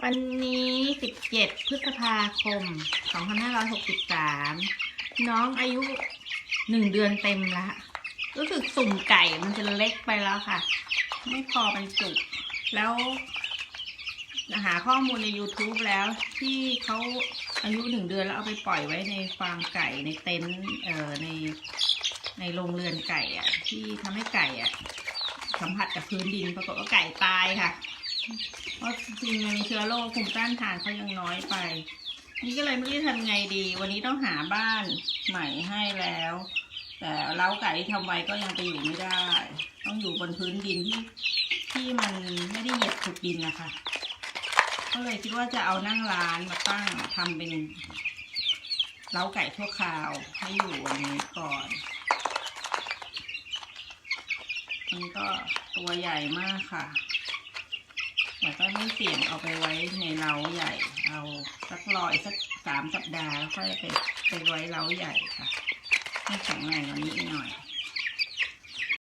วันนี้ 17 พฤษภาคม 2563 น้องอายุหนึ่งเดือนเต็มแล้วรู้สึกสุ่มไก่มันจะเล็กไปแล้วค่ะ ไม่พอบรรจุ แล้วหาข้อมูลใน YouTube แล้วที่เขาอายุหนึ่งเดือนแล้วเอาไปปล่อยไว้ในฟาร์มไก่ในเต็นท์เอ่อในในโรงเรือนไก่อะที่ทำให้ไก่อะสัมผัสกับพื้นดินปรากฏว่าไก่ตายค่ะ เพราะจริงๆมันมีเชื้อโรคภูมิต้านทานเขายังน้อยไป นี่ก็เลยไม่รู้จะทำไงดี วันนี้ต้องหาบ้านใหม่ให้แล้ว แต่เล้าไก่ทำไว้ก็ยังไปอยู่ไม่ได้ ต้องอยู่บนพื้นดินที่ที่มันไม่ได้เหยียบถูกดินนะคะก็เลยคิดว่าจะเอานั่งร้านมาตั้งทำเป็นเล้าไก่ชั่วคราวให้อยู่วันนี้ก่อนมันก็ตัวใหญ่มากค่ะ แต่ก็ไม่เสี่ยงเอาไปไว้ในเล้าใหญ่ เอาสักลอยสักสามสัปดาห์แล้วค่อยไปไปไว้เล้าใหญ่ค่ะ ให้แข็งแรงกว่านี้หน่อย